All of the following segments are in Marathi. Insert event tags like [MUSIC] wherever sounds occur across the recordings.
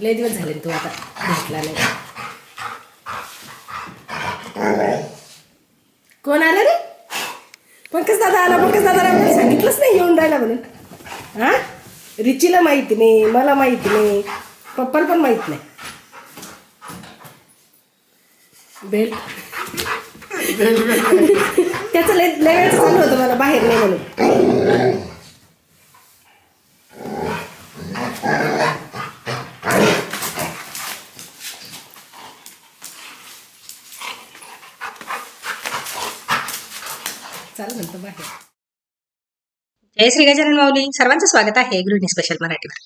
लय दिवस झाले तू आता भेटला नाही. कोण आलं रे? पंकज दादा आला पंकज दादाला मला सांगितलंच नाही येऊन राहिला म्हणून. हा? रिचीला माहिती नाही मला माहिती नाही पप्पाला पण माहीत नाही. भेट. [LAUGHS] त्याचं लय लय चालू होतं मला बाहेर नाही म्हणून. जय श्री गजानन माऊली. सर्वांचं स्वागत आहे गृहिणी स्पेशल मराठीवर.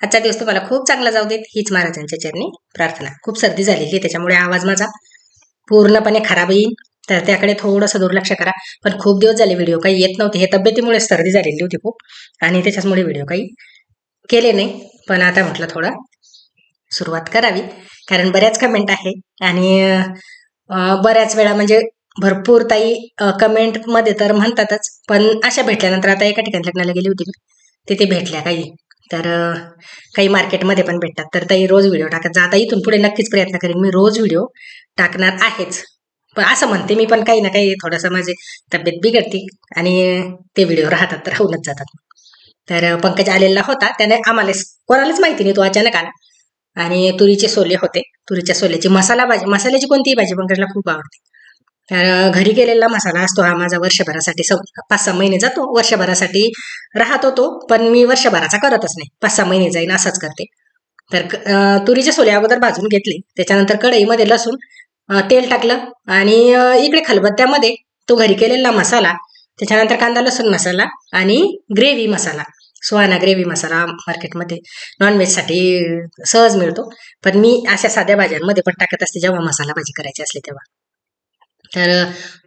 आजचा दिवस तुम्हाला खूप चांगला जाऊ देत. हीच महाराजांच्या चरणी प्रार्थना. खूप सर्दी झालेली आहे त्याच्यामुळे आवाज माझा पूर्णपणे खराब येईल तर त्याकडे थोडंसं दुर्लक्ष करा. पण खूप दिवस झाले व्हिडिओ काही येत नव्हते. हे तब्येतीमुळे सर्दी झालेली होती खूप. आणि त्याच्याचमुळे व्हिडिओ काही केले नाही. पण आता म्हटलं थोडं सुरुवात करावी. कारण बऱ्याच कमेंट आहे. आणि बऱ्याच वेळा म्हणजे भरपूर ताई कमेंटमध्ये तर म्हणतातच. पण अशा भेटल्यानंतर आता एका ठिकाणी लग्नाला गेली होती मी. तिथे भेटल्या काही. तर काही मार्केटमध्ये पण भेटतात. तर ताई रोज व्हिडिओ टाकत जाता इथून पुढे नक्कीच प्रयत्न करेन मी. रोज व्हिडिओ टाकणार आहेच. पण असं म्हणते मी पण काही ना काही थोडंसं माझी तब्येत बिघडते आणि ते व्हिडिओ राहतात तर राहूनच जातात. तर पंकज आलेला होता त्याने आम्हाला कोणालाच माहिती नाही तो अचानक आला. आणि तुरीचे सोले होते तुरीच्या सोल्याची मसाला भाजी मसाल्याची कोणतीही भाजी पंकजला खूप आवडते. तर घरी गेलेला मसाला असतो हा माझा वर्षभरासाठी सौ पाच सहा महिने जातो वर्षभरासाठी राहतो तो पण मी वर्षभराचा करतच नाही पाच सहा महिने जाईन असंच करते. तर तुरीचे सोले अगोदर भाजून घेतले त्याच्यानंतर कढईमध्ये लसूण तेल टाकलं आणि इकडे खलबत्त्यामध्ये तो घरी केलेला मसाला त्याच्यानंतर कांदा लसूण मसाला आणि ग्रेव्ही मसाला सुहाना ग्रेव्ही मसाला मार्केटमध्ये नॉनव्हेजसाठी सहज मिळतो. पण मी अशा साध्या भाज्यांमध्ये पण टाकत असते जेव्हा मसाला भाजी करायची असली तेव्हा. तर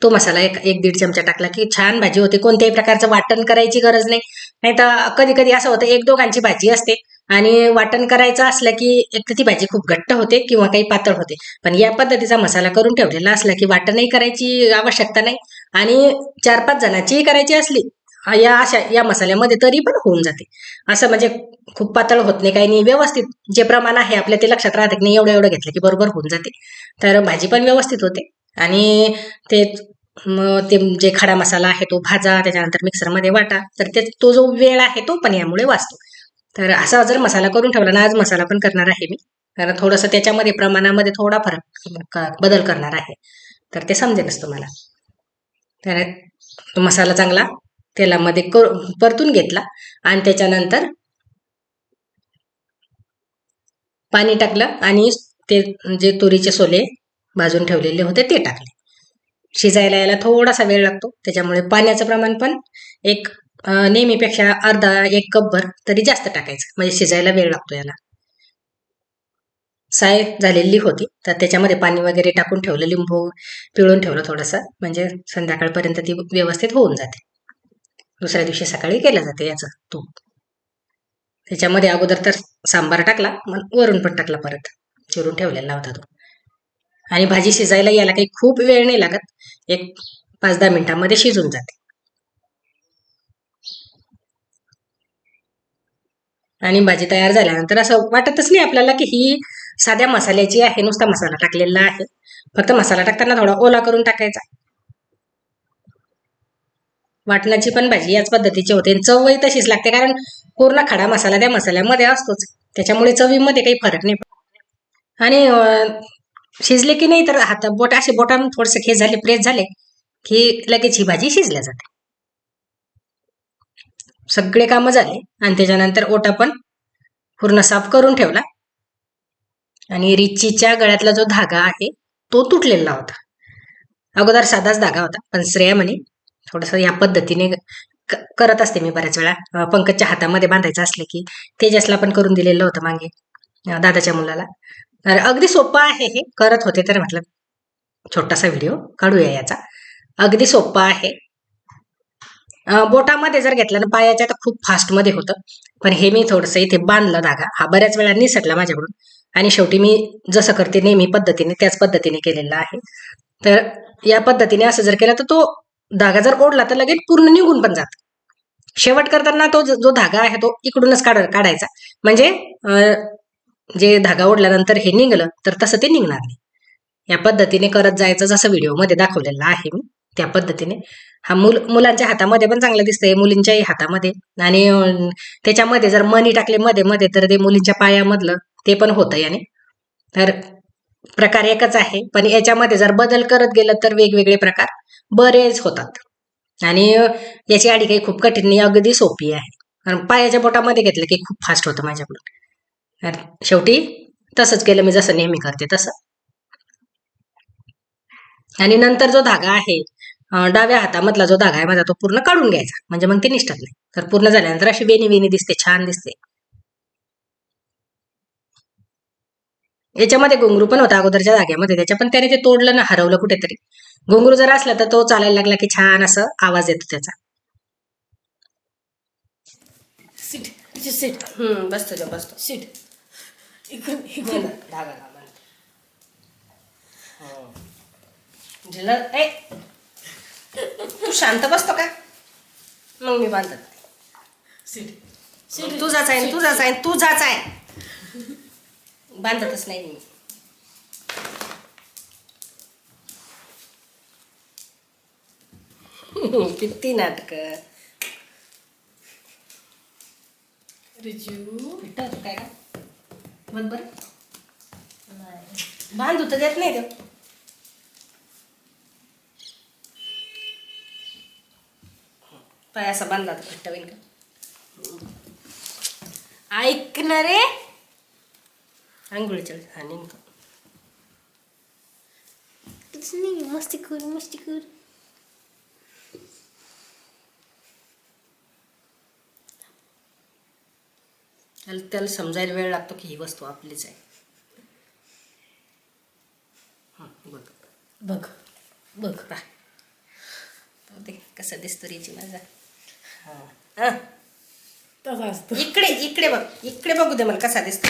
तो मसाला एक एक दीड चमचा टाकला की छान भाजी होते. कोणत्याही प्रकारचं वाटण करायची गरज नाही. नाही तर कधी कधी असं होतं एक दोघांची भाजी असते. आणि वाटण करायचं असलं की एक तर ती भाजी खूप घट्ट होते किंवा काही पातळ होते. पण या पद्धतीचा मसाला करून ठेवलेला असला की वाटणही करायची आवश्यकता नाही आणि चार पाच जणांचीही करायची असली या अशा या मसाल्यामध्ये तरी पण होऊन जाते. असं म्हणजे खूप पातळ होत नाही काही नाही. व्यवस्थित जे प्रमाण आहे आपल्या ते लक्षात राहते की नाही एवढं एवढं घेतलं की बरोबर होऊन जाते. तर भाजी पण व्यवस्थित होते आणि ते मग ते जे खडा मसाला आहे तो भाजा त्याच्यानंतर मिक्सरमध्ये वाटा. तर ते तो जो वेळ आहे तो पण यामुळे वाचतो. तर असा जर मसाला करून ठेवला ना आज मसाला पण करणार आहे मी. कारण थोडंसं त्याच्यामध्ये प्रमाणामध्ये थोडा फरक बदल करणार आहे. तर ते समजेलच तुम्हाला. तर तो मसाला चांगला तेलामध्ये परतून घेतला आणि त्याच्यानंतर पाणी टाकलं आणि ते जे तुरीचे सोले भाजून ठेवलेले होते ते टाकले. शिजायला यायला थोडासा वेळ लागतो त्याच्यामुळे पाण्याचं प्रमाण पण एक नेहमीपेक्षा अर्धा एक कप भर तरी जास्त टाकायचं. म्हणजे शिजायला वेळ लागतो याला. साय झालेली होती. तर त्याच्यामध्ये पाणी वगैरे टाकून ठेवलं लिंबू पिळून ठेवलं थोडंसं. म्हणजे संध्याकाळपर्यंत ती व्यवस्थित होऊन जाते. दुसऱ्या दिवशी सकाळी केलं जाते याचं तूप. त्याच्यामध्ये अगोदर तर सांबार टाकला मग वरून पण टाकला परत. चिरून ठेवलेला होता तो. आणि भाजी शिजायला यायला काही खूप वेळ नाही लागत. एक पाच दहा मिनिटांमध्ये शिजून जाते. आणि भाजी तयार झाल्यानंतर असं वाटतच नाही आपल्याला की ही साध्या मसाल्याची आहे नुसता मसाला टाकलेला आहे. फक्त मसाला टाकताना थोडा ओला करून टाकायचा. वाटणाची पण भाजी याच पद्धतीची होते. आणि चवही तशीच लागते कारण पूर्ण खडा मसाला त्या मसाल्यामध्ये असतोच. त्याच्यामुळे चवीमध्ये काही फरक नाही आणि शिजले की नाही तर हात बोट असे बोटानं थोडेसे हे झाले प्रेस झाले की लगेच ही भाजी शिजल्या जाते. सगळे कामं झाले आणि त्याच्यानंतर ओटा पण पूर्ण साफ करून ठेवला. आणि रिचीच्या गळ्यातला जो धागा आहे तो तुटलेला होता. अगोदर साधाच धागा होता पण श्रेया म्हणे थोडस या पद्धतीने करत असते मी बऱ्याच वेळा. पंकजच्या हातामध्ये बांधायचं असले की तेजसला पण करून दिलेलं होतं मागे दादाच्या मुलाला. तर अगदी सोपं आहे हे करत होते तर म्हटलं छोटासा व्हिडिओ काढूया याचा. अगदी सोपं आहे बोटामध्ये जर घेतलं ना पायाच्या तर खूप फास्टमध्ये होतं. पण हे मी थोडंसं इथे बांधलं धागा. हा बऱ्याच वेळा निसटला माझ्याकडून. आणि शेवटी मी जसं करते नेहमी पद्धतीने त्याच पद्धतीने केलेलं आहे. तर या पद्धतीने असं जर केलं तर तो धागा जर ओढला तर लगेच पूर्ण निघून पण जात. शेवट करताना तो जो धागा आहे तो इकडूनच काढ काढायचा. म्हणजे जे धागा ओढल्यानंतर हे निघलं तर तसं ते निघणार नाही. या पद्धतीने करत जायचं जसं व्हिडिओमध्ये दाखवलेलं आहे मी. त्या पद्धतीने. हा मुल मुलांच्या हातामध्ये पण चांगलं दिसतंय मुलींच्याही हातामध्ये. आणि त्याच्यामध्ये जर मनी टाकले मध्ये मध्ये तर ते मुलींच्या पायामधलं ते पण होतं याने. तर प्रकार एकच आहे. पण याच्यामध्ये जर बदल करत गेलं तर वेगवेगळे प्रकार बरेच होतात. आणि याची आडी काही खूप कठीण नाही अगदी सोपी आहे. कारण पायाच्या बोटामध्ये घेतलं की खूप फास्ट होतं माझ्याकडून. तर शेवटी तसंच केलं मी जसं नेहमी करते तसं. आणि नंतर जो धागा आहे डाव्या हातामधला जो धागा आहे माझा तो पूर्ण काढून घ्यायचा. म्हणजे मग ते निष्ठत नाही. तर पूर्ण झाल्यानंतर अशी वेणी वेणी दिसते छान दिसते. याच्यामध्ये घुंगरू पण होता अगोदरच्या जागेमध्ये त्याच्या पण त्याने ते तोडलं ना हरवलं कुठेतरी. घुंगरू जर असला तर तो चालायला लागला की छान असं आवाज येतो त्याचा. सीट तिची सीट. हम्म बसतो तो बसतो. सीट. इकडून इकडून धागा लावा. ढिलं ए! तू शांत बसतो का? मग मी बांधत सीट. तुझाच आहे तुझाच आहे तुझाच आहे. बांधतच नाही मी. किती नाटक. रिजू. काय का बघ बरं. बांधू तर देत नाही तो पाय असा बांधला घट्ट होईल का ऐक ना रे. आंघोळीच्या वेळेस हा निघतो नाही मस्ती कर मस्ती कर त्याला त्याला समजायला वेळ लागतो की ही वस्तू आपलीच आहे. बघ. बघ बघ. दे कसं दिसतो रेची माझा हा. हा तसा असतो. इकडे इकडे बघ इकडे बघू दे मला कसा दिसतो.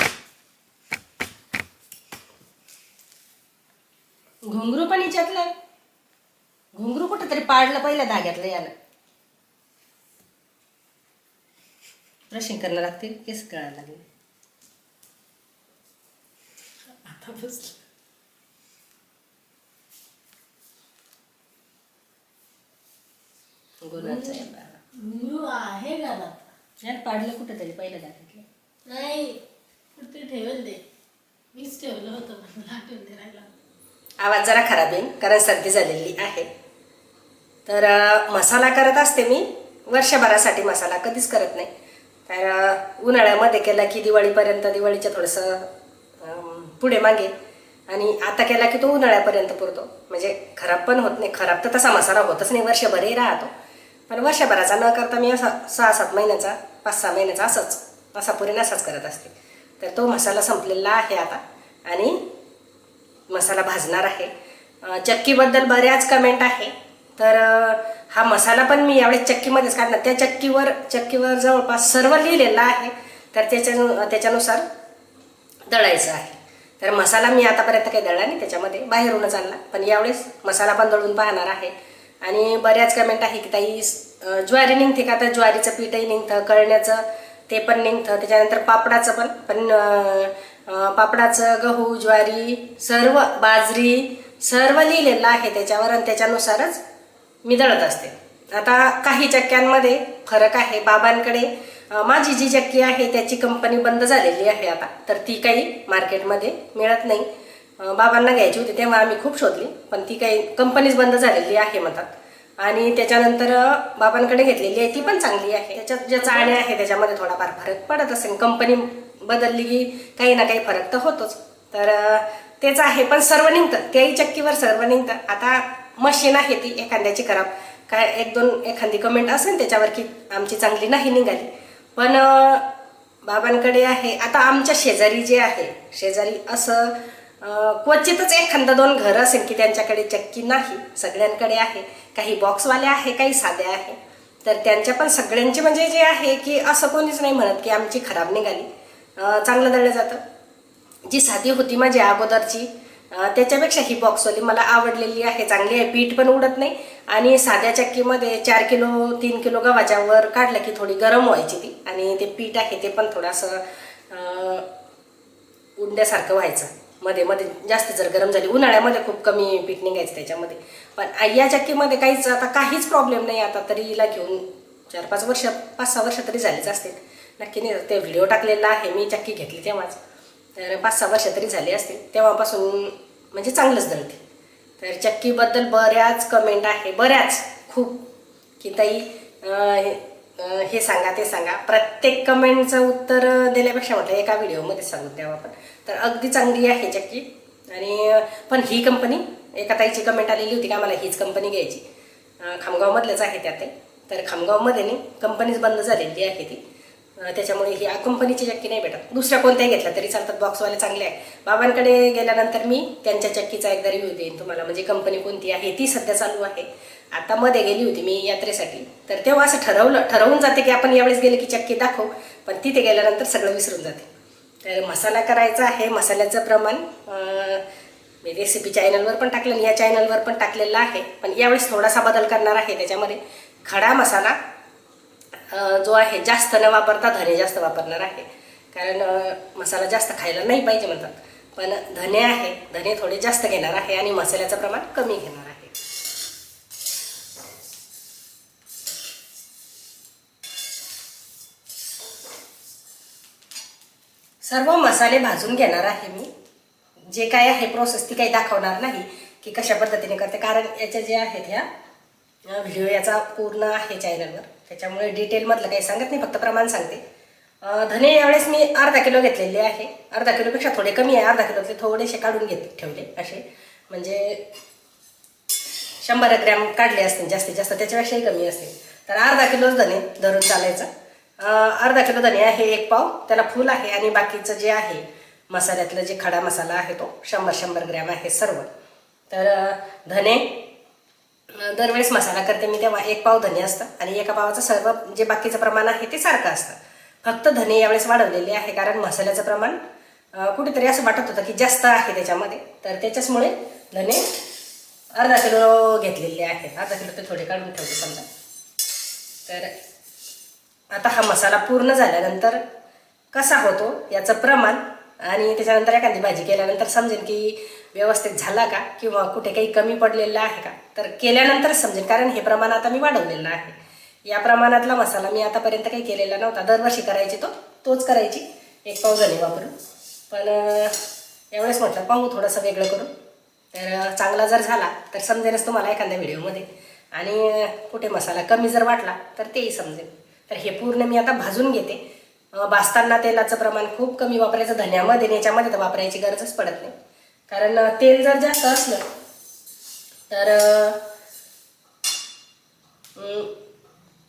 घुंगरू पण हिच्यातलं. घुंगरू कुठेतरी पाडलं पहिल्या धाग्यातलं यानं. ब्रशिंग करायला लागते केस कळायला लागले. आता बस गुलाबचं आहे आहे घरात पाडलं कुठेतरी पहिल्या धाग्यातलं नाही कुठे ठेवेल ते. मीच ठेवलं होतं मला आठवण राहिला. आवाज जरा खराब येईल कारण सर्दी झालेली आहे. तर अ, मसाला करत असते मी. वर्षभरासाठी मसाला कधीच करत नाही. तर अ, उन्हाळ्यामध्ये केला की दिवाळीपर्यंत दिवाळीच्या थोडंसं अम, पुढे मागे. आणि आता केला की तो उन्हाळ्यापर्यंत पुरतो. म्हणजे खराब पण होत नाही. खराब तर तसा मसाला होतच नाही. वर्षभरही राहतो. पण वर्षभराचा न करता मी असा सहा सात महिन्याचा पाच सहा महिन्याचा असंच असा पुरेन असाच करत असते. तर तो मसाला संपलेला आहे आता आणि मसाला भाजणार आहे. चक्कीबद्दल बऱ्याच कमेंट आहे. तर हा मसाला पण मी यावेळेस चक्कीमध्येच काढणार. त्या चक्कीवर चक्कीवर जवळपास सर्व लिहिलेलं आहे. तर त्याच्या त्याच्यानुसार दळायचं आहे. तर मसाला मी आतापर्यंत काही दळला नाही त्याच्यामध्ये बाहेरूनच आणला. पण यावेळेस मसाला पण दळून पाहणार आहे. आणि बऱ्याच कमेंट आहे की ताई ज्वारी निघते का? तर ज्वारीचं पीठही निघतं कळण्याचं ते पण निघतं. त्याच्यानंतर पापडाचं पण पण पापडाचं गहू ज्वारी सर्व बाजरी सर्व लिहिलेलं आहे त्याच्यावर आणि त्याच्यानुसारच मी दळत असते. आता काही चक्क्यांमध्ये फरक आहे. बाबांकडे माझी जी चक्की आहे त्याची कंपनी बंद झालेली आहे आता. तर ती काही मार्केटमध्ये मिळत नाही. बाबांना घ्यायची होती तेव्हा आम्ही खूप शोधली. पण ती काही कंपनीच बंद झालेली आहे म्हणतात. आणि त्याच्यानंतर बाबांकडे घेतलेली आहे ती पण चांगली आहे. त्याच्यात ज्या चाळण्या आहे त्याच्यामध्ये थोडाफार फरक पडत असेल. कंपनी बदलली की काही ना काही फरक तर होतोच. तर तेच आहे. पण सर्व निघतं. त्याही चक्कीवर सर्व निघतं. आता मशीन आहे ती एखाद्याची खराब. काय एक दोन एखादी कमेंट असेल त्याच्यावर की आमची चांगली नाही निघाली. पण बाबांकडे आहे. आता आमच्या शेजारी जे आहे शेजारी असं क्वचितच एखादा दोन घर असेल की त्यांच्याकडे चक्की नाही सगळ्यांकडे आहे काही बॉक्सवाले आहे काही साधे आहे. तर त्यांच्या पण सगळ्यांचे म्हणजे जे आहे की असं कोणीच नाही म्हणत की आमची खराब निघाली. चांगलं दळलं जातं. जी साधी होती माझ्या अगोदरची त्याच्यापेक्षा ही बॉक्सवाली मला आवडलेली आहे. चांगली आहे पीठ पण उडत नाही. आणि साध्या चक्कीमध्ये चार किलो तीन किलो गव्हाच्या वर काढलं की थोडी गरम व्हायची ती. आणि ते पीठ आहे ते पण थोडंसं उंड्यासारखं व्हायचं. मध्ये मध्ये जास्त जर गरम झाली उन्हाळ्यामध्ये खूप कमी पीठ निघायचं त्याच्यामध्ये. पण या चक्कीमध्ये काहीच आता काहीच प्रॉब्लेम नाही आता तरी हिला घेऊन चार पाच वर्ष पाच सहा वर्ष तरी झालीच असतील नक्की नाही ते व्हिडिओ टाकलेला आहे मी चक्की घेतली तेव्हाच. तर पाच सहा वर्ष तरी झाली असतील तेव्हापासून म्हणजे चांगलंच दळते तर चक्कीबद्दल बऱ्याच कमेंट आहे बऱ्याच. खूप. की ताई हे- सांगा ते सांगा. प्रत्येक कमेंटचं उत्तर देण्यापेक्षा म्हटलं एका व्हिडिओमध्ये सांगून द्यावं आपण. तर अगदी चांगली आहे चक्की आणि पण ही कंपनी एका ताईची कमेंट आलेली होती का मला हीच कंपनी घ्यायची. खामगावमधलंच आहे त्या ते. तर खामगावमध्ये नाही कंपनीच बंद झालेली आहे ती. त्याच्यामुळे ही कंपनीची चक्की नाही भेटत. दुसऱ्या कोणत्याही घेतल्या तरी चालतात बॉक्सवाले चांगले आहे. बाबांकडे गेल्यानंतर मी त्यांच्या चक्कीचा एकदा रिव्ह्यू देईन तुम्हाला. म्हणजे कंपनी कोणती आहे ती सध्या चालू आहे. आता मध्ये गेली होती मी यात्रेसाठी. तर तेव्हा असं ठरवलं ठरवून जाते की आपण यावेळेस गेले की चक्की दाखवू पण तिथे गेल्यानंतर सगळं विसरून जाते. तर मसाला करायचा आहे मसाल्याचं प्रमाण मी रेसिपी चॅनलवर पण टाकलं आणि या चॅनलवर पण टाकलेलं आहे. पण यावेळेस थोडासा बदल करणार आहे त्याच्यामध्ये. खडा मसाला जो आहे जास्त न वापरता धने जास्त वापरणार आहे. कारण मसाला जास्त खायला नाही पाहिजे म्हणतात. पण धने आहे धने थोडे जास्त घेणार आहे आणि मसाल्याचं प्रमाण कमी घेणार आहे. सर्व मसाले भाजून घेणार आहे मी. जे काय आहे प्रोसेस ती काही दाखवणार नाही की कशा पद्धतीने करते. कारण याच्या जे आहेत ह्या व्हिडिओ याचा पूर्ण आहे चॅनलवर त्याच्यामुळे डिटेलमधलं काही सांगत नाही फक्त प्रमाण सांगते. धने यावेळेस मी अर्धा किलो घेतलेले आहे. अर्धा किलोपेक्षा थोडे कमी आहे. अर्धा किलोतले थोडेसे काढून घेत ठेवले असे. म्हणजे शंभर ग्रॅम काढले असतील जास्तीत जास्त त्याच्यापेक्षाही कमी असतील तर अर्धा किलोच धने धरून चालायचं. अर्धा किलो धने आहे एक पाव. त्याला फूल आहे आणि बाकीचं जे आहे मसाल्यातलं जे खडा मसाला आहे तो शंभर शंभर ग्रॅम आहे सर्व. तर धने दरवेळेस मसाला करते मी तेव्हा एक पाव धने असतं आणि एका पावाचं सर्व जे बाकीचं प्रमाण आहे ते सारखं असतं. फक्त धने यावेळेस वाढवलेले आहे कारण मसाल्याचं प्रमाण कुठेतरी असं वाटत होतं की जास्त आहे त्याच्यामध्ये. तर त्याच्याचमुळे धने अर्धा किलो घेतलेले आहे अर्धा किलो ते थोडे काढून ठेवते समजा. तर आता हा मसाला पूर्ण झाल्यानंतर कसा होतो याचं प्रमाण आणि त्याच्यानंतर एखादी भाजी केल्यानंतर समजेल की व्यवस्थित झाला का किंवा कुठे काही कमी पडलेलं आहे का? तर केल्यानंतरच समजेल कारण हे प्रमाण आता मी वाढवलेलं आहे. या प्रमाणातला मसाला मी आतापर्यंत काही केलेला नव्हता. दरवर्षी करायची तो तोच करायची. एक पाव झाली वापरून. पण यावेळेस म्हटलं पाहू थोडंसं वेगळं करू तर चांगला जर झाला तर समजेलच तुम्हाला एखाद्या व्हिडिओमध्ये. आणि कुठे मसाला कमी जर वाटला तर तेही समजेल तर हे पूर्ण मी आता भाजून घेते. भाजताना तेलाचं प्रमाण खूप कमी वापरायचं धन्यामध्ये याच्यामध्ये तर वापरायची गरजच पडत नाही. कारण तेल जर जास्त असलं तर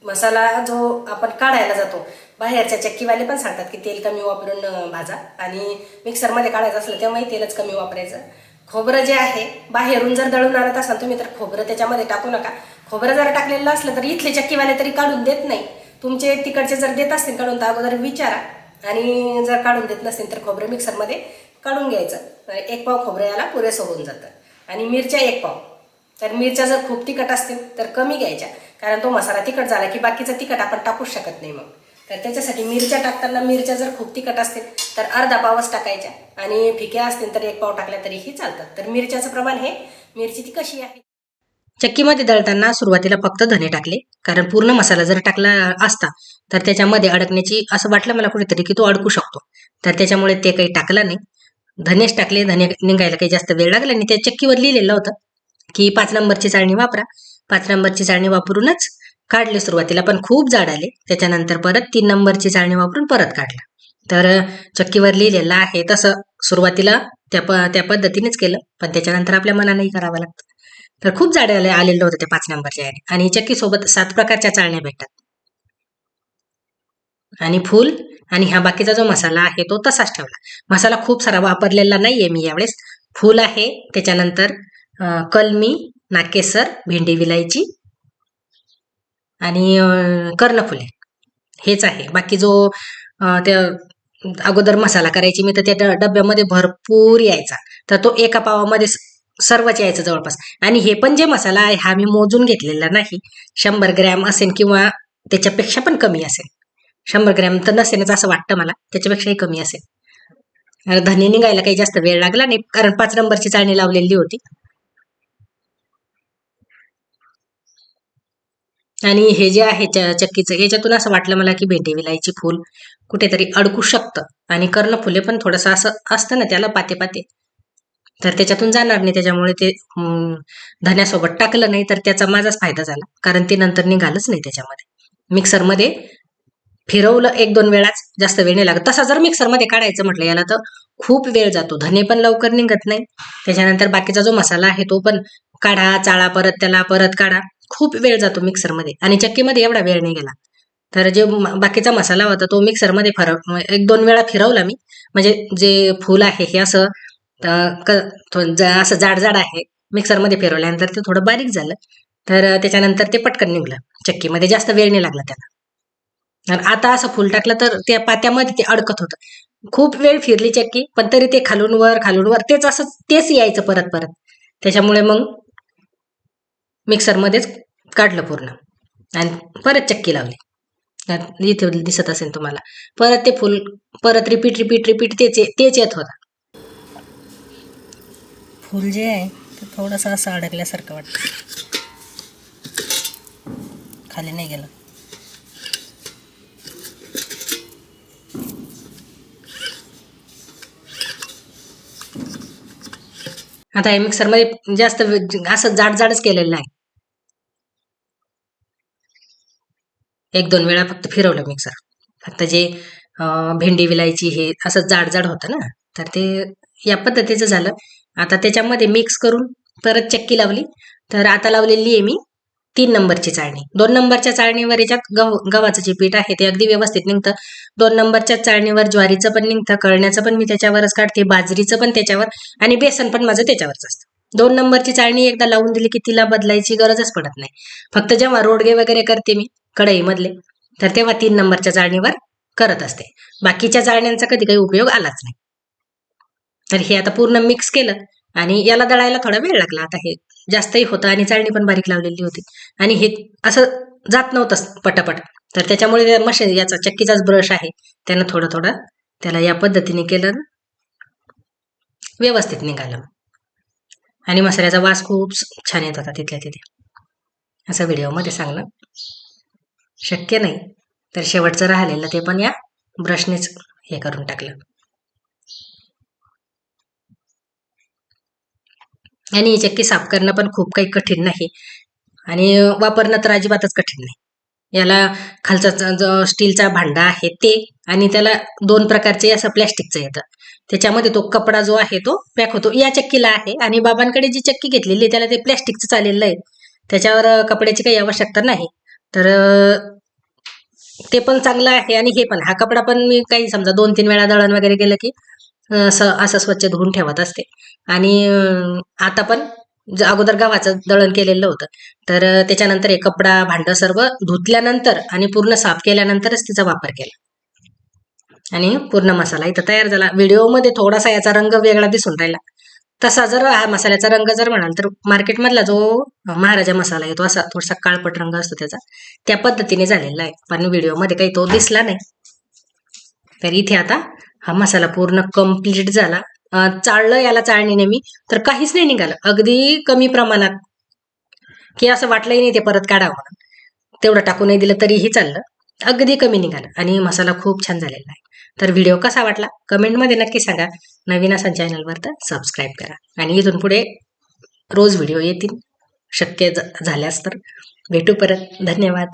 मसाला जो आपण काढायला जातो बाहेरच्या चक्कीवाले पण सांगतात की तेल कमी वापरून भाजा. आणि मिक्सरमध्ये काढायचं असलं तेव्हाही तेलच कमी वापरायचं. खोबरं जे आहे बाहेरून जर दळून आणत असाल तुम्ही तर खोबरं त्याच्यामध्ये टाकू नका. खोबरं जर टाकलेलं असलं तर इथले चक्कीवाले तरी काढून देत नाही. तुमचे तिकडचे जर देत असतील काढून तर अगोदर विचारा. आणि जर काढून देत नसतील तर खोबरं मिक्सरमध्ये काढून घ्यायचं. एक पाव खोबरं याला पुरेसं होऊन जातं. आणि मिरच्या एक पाव. तर मिरच्या जर खूप तिखट असतील तर कमी घ्यायच्या. कारण तो मसाला तिखट झाला की बाकीचं तिखट आपण टाकूच शकत नाही मग. तर त्याच्यासाठी मिरच्या टाकताना मिरच्या जर खूप तिखट असतील तर अर्धा पावच टाकायच्या. आणि फिक्या असतील तर एक पाव टाकल्या तरीही चालतात. तर मिरच्याचं प्रमाण हे मिरची ती कशी आहे? चक्कीमध्ये दळताना सुरुवातीला फक्त धने टाकले. कारण पूर्ण मसाला जर टाकला असता तर त्याच्यामध्ये अडकण्याची असं वाटलं मला कुठेतरी की तो अडकू शकतो. तर त्याच्यामुळे ते काही टाकलं नाही. धनेच टाकले. धने निघायला काही जास्त वेळ लागला आणि त्या चक्कीवर लिहिलेलं होतं की पाच नंबरची चाळणी वापरा. पाच नंबरची चाळणी वापरूनच काढले सुरुवातीला पण खूप जाड आले. त्याच्यानंतर परत तीन नंबरची चाळणी वापरून परत काढला. तर चक्कीवर लिहिलेलं आहे तसं सुरुवातीला त्या प त्या पद्धतीनेच केलं. पण त्याच्यानंतर आपल्या मनानेही करावं लागतं. तर खूप झाडं आले आलेलं होतं ते पाच नंबरच्या याने आणि चक्की सोबत सात प्रकारच्या चाळण्या भेटतात. आणि फूल आणि हा बाकीचा जो मसाला आहे तो तसाच ठेवला. मसाला खूप सारा वापरलेला नाहीये मी यावेळेस. फूल आहे त्याच्यानंतर कलमी नाकेसर भेंडी विलायची आणि कर्णफुले. हेच आहे. बाकी जो त्या अगोदर मसाला करायची मी तर त्या ड- डब्यामध्ये भरपूर यायचा. तर तो एका पावामध्ये सर्वच यायचं जवळपास. आणि हे पण जे मसाला आहे हा मी मोजून घेतलेला नाही. शंभर ग्रॅम असेल किंवा त्याच्यापेक्षा पण कमी असेल. शंभर ग्रॅम तर नसेलच असं वाटतं मला त्याच्यापेक्षाही कमी असेल. धने निघायला काही जास्त वेळ लागला नाही कारण पाच नंबरची चाळणी लावलेली होती. आणि हे जे आहे चक्कीचं याच्यातून असं वाटलं मला की भेंडी विलायची फूल कुठेतरी अडकू शकतं. आणि कर्ण फुले पण थोडंसं असं असतं ना त्याला पाते पाते. तर त्याच्यातून जाणार नाही. त्याच्यामुळे ते धण्यासोबत धन्यासोबत टाकलं नाही तर त्याचा माझाच फायदा झाला. कारण ते नंतर निघालंच नाही त्याच्यामध्ये. मिक्सरमध्ये फिरवलं एक दोन वेळाच जास्त वेळ नाही लागत. तसा जर मिक्सरमध्ये काढायचं म्हटलं याला तर खूप वेळ जातो. धने पण लवकर निघत नाही. त्याच्यानंतर बाकीचा जो मसाला आहे तो पण काढा चाळा परत त्याला परत काढा. खूप वेळ जातो मिक्सरमध्ये. आणि चक्कीमध्ये एवढा वेळ नाही गेला. तर जे बाकीचा मसाला होता तो मिक्सरमध्ये फरक एक दोन वेळा फिरवला मी. म्हणजे जे फूल आहे हे असं तर क- थो- असं जाड जाड आहे. मिक्सरमध्ये फिरवल्यानंतर ते थोडं बारीक झालं. तर त्याच्यानंतर ते पटकन निघलं. चक्कीमध्ये जास्त वेळ नाही लागला त्याला. आता असं फुल टाकलं तर त्या पात्यामध्ये ते अडकत होतं. खूप वेळ फिरली चक्की पण तरी ते खालून वर खालून वर तेच असं तेच यायचं परत परत. त्याच्यामुळे मग मिक्सरमध्येच काढलं पूर्ण. आणि परत चक्की लावली. इथे दिसत असेल तुम्हाला. परत ते फुल परत रिपीट रिपीट रिपीट तेच तेच येत होता. फूल जे आहे ते थोडंसं असं अडकल्यासारखं वाटतं. खाली नाही गेलं. आता हे मिक्सरमध्ये जास्त असं जाड जाडच केलेलं आहे एक दोन वेळा फक्त फिरवलं मिक्सर फक्त जे भेंडी विलायची हे असं जाड जाड होतं ना तर ते या पद्धतीचं झालं. आता त्याच्यामध्ये मिक्स करून परत चक्की लावली. तर आता लावलेली आहे मी तीन नंबरची चाळणी. दोन नंबरच्या चाळणीवर याच्यात गव गव्हाचं जे पीठ आहे ते अगदी व्यवस्थित निघतं. दोन नंबरच्या चाळणीवर ज्वारीचं पण निघतं कळण्याचं पण मी त्याच्यावरच काढते बाजरीचं पण त्याच्यावर आणि बेसन पण माझं त्याच्यावरच असतं. दोन नंबरची चाळणी एकदा लावून दिली की तिला बदलायची गरजच पडत नाही. फक्त जेव्हा रोडगे वगैरे करते मी कढईमधले तर तेव्हा तीन नंबरच्या चाळणीवर करत असते. बाकीच्या चाळण्यांचा कधी काही उपयोग आलाच नाही. तर हे आता पूर्ण मिक्स केलं आणि याला दळायला थोडा वेळ लागला. आता हे जास्तही होतं आणि चाळणी पण बारीक लावलेली होती. आणि हे असं जात नव्हतं पटापट. तर त्याच्यामुळे मशीन याचा चक्कीचाच ब्रश आहे. त्यानं थोडं थोडं त्याला या पद्धतीने केलं. व्यवस्थित निघालं. आणि मसाल्याचा वास खूप छान येत होता तिथल्या तिथे. असं व्हिडिओमध्ये सांगणं शक्य नाही. तर शेवटचं राहिलेलं ते पण या ब्रशनेच हे करून टाकलं. आणि ही चक्की साफ करणं पण खूप काही कठीण नाही. आणि वापरणं तर अजिबातच कठीण नाही. याला खालचा जो स्टीलचा भांडा आहे ते आणि त्याला दोन प्रकारचे असं प्लॅस्टिकचं येतं. त्याच्यामध्ये तो कपडा जो आहे तो पॅक होतो. या चक्कीला आहे आणि बाबांकडे जी चक्की घेतलेली आहे त्याला ते प्लॅस्टिकचं चाललेलं आहे. त्याच्यावर कपड्याची काही आवश्यकता नाही. तर ते पण चांगलं आहे आणि हे पण. हा कपडा पण मी काही समजा दोन तीन वेळा दळण वगैरे गेलं की असं असं स्वच्छ धुवून ठेवत असते. आणि आता पण अगोदर गव्हाचं दळण केलेलं होतं. तर त्याच्यानंतर हे कपडा भांडं सर्व धुतल्यानंतर आणि पूर्ण साफ केल्यानंतरच तिचा वापर केला. आणि पूर्ण मसाला इथं तयार झाला. व्हिडिओमध्ये थोडासा याचा रंग वेगळा दिसून राहिला. तसा जर हा मसाल्याचा रंग जर म्हणाल तर मार्केटमधला जो महाराजा मसाला येतो असा थोडासा काळपट रंग असतो त्याचा. त्या पद्धतीने झालेला आहे. पण व्हिडिओमध्ये काही तो दिसला नाही. तर इथे आता हा मसाला पूर्ण कंप्लीट झाला. चाळलं याला चाळणी नेहमी तर काहीच नाही निघालं. अगदी कमी प्रमाणात. की असं वाटलंही नाही ते परत काढावं म्हणून. तेवढं टाकू नाही दिलं तरीही चाललं. अगदी कमी निघालं. आणि मसाला खूप छान झालेला आहे. तर व्हिडिओ कसा वाटला? कमेंटमध्ये नक्की सांगा. नवीन असा चॅनलवर तर सबस्क्राईब करा. आणि इथून पुढे रोज व्हिडिओ येतील. शक्य झाल्यास तर. भेटू परत. धन्यवाद.